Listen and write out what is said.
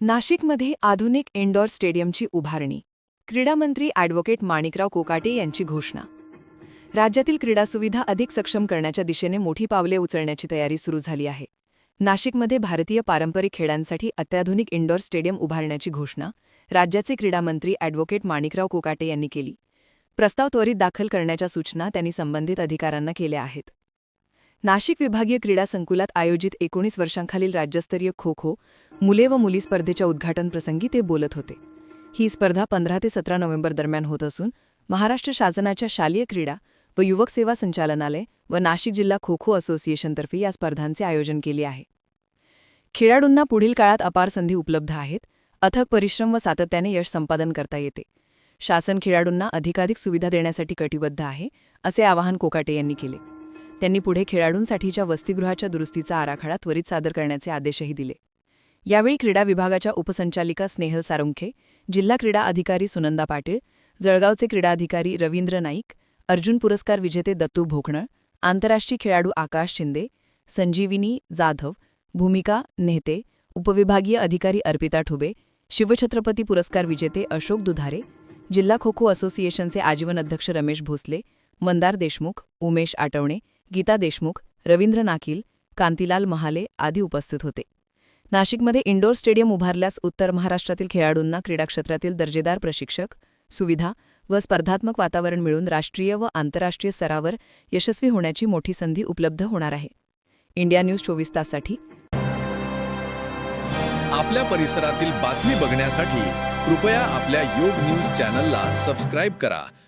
नाशिकमध्ये आधुनिक इंडोर स्टेडियमची उभारणी. क्रीडामंत्री ॲडव्होकेट माणिकराव कोकाटे यांची घोषणा. राज्यातील क्रीडा सुविधा अधिक सक्षम करण्याच्या दिशेने मोठी पावले उचलण्याची तयारी सुरू झाली आहे. नाशिकमध्ये भारतीय पारंपरिक खेळांसाठी अत्याधुनिक इंडोर स्टेडियम उभारण्याची घोषणा राज्याचे क्रीडामंत्री ॲडव्होकेट माणिकराव कोकाटे यांनी केली. प्रस्ताव त्वरित दाखल करण्याच्या सूचना त्यांनी संबंधित अधिकाऱ्यांना केल्या आहेत. नाशिक विभागीय क्रीडा संकुलात आयोजित एकोणीस वर्षांखालील राज्यस्तरीय खो खो मुले व मुली स्पर्धेच्या उद्घाटनप्रसंगी ते बोलत होते. ही स्पर्धा पंधरा ते सतरा नोव्हेंबर दरम्यान होत असून महाराष्ट्र शासनाच्या शालेय क्रीडा व युवक सेवा संचालनालय व नाशिक जिल्हा खो खो असोसिएशनतर्फे या स्पर्धांचे आयोजन केले आहे. खेळाडूंना पुढील काळात अपार संधी उपलब्ध आहेत अथक परिश्रम व सातत्याने यश संपादन करता येते. शासन खेळाडूंना अधिकाधिक सुविधा देण्यासाठी कटिबद्ध आहे असे आवाहन कोकाटे यांनी केले. त्यांनी पुढे खेळाडूंसाठीच्या वसतिगृहाच्या दुरुस्तीचा आराखडा त्वरित सादर करण्याचे आदेशही दिले. यावेळी क्रीडा विभागाच्या उपसंचालिका स्नेहल सारुंखे जिल्हा क्रीडा अधिकारी सुनंदा पाटील जळगावचे क्रीडा अधिकारी रवींद्र नाईक अर्जुन पुरस्कार विजेते दत्तू भोकणळ आंतरराष्ट्रीय खेळाडू आकाश शिंदे संजीविनी जाधव भूमिका नेहते उपविभागीय अधिकारी अर्पिता ठुबे शिवछत्रपती पुरस्कार विजेते अशोक दुधारे जिल्हा खो खो असोसिएशनचे आजीवन अध्यक्ष रमेश भोसले मंदार देशमुख उमेश आटवणे गीता देशमुख रवींद्र नाकील कांतीलाल महाले आदी उपस्थित होते. नाशिकमध्ये इंडोर स्टेडियम उभारल्यास उत्तर महाराष्ट्रातील खेळाडूंना क्रीडा क्षेत्रातील दर्जेदार प्रशिक्षक सुविधा व स्पर्धात्मक वातावरण मिळून राष्ट्रीय व आंतरराष्ट्रीय स्तरावर यशस्वी होण्याची मोठी संधी उपलब्ध होणार आहे. इंडिया न्यूज चोवीस ताससाठी. आपल्या परिसरातील बातमी बघण्यासाठी कृपया आपल्या योग न्यूज चॅनलला सबस्क्राईब करा.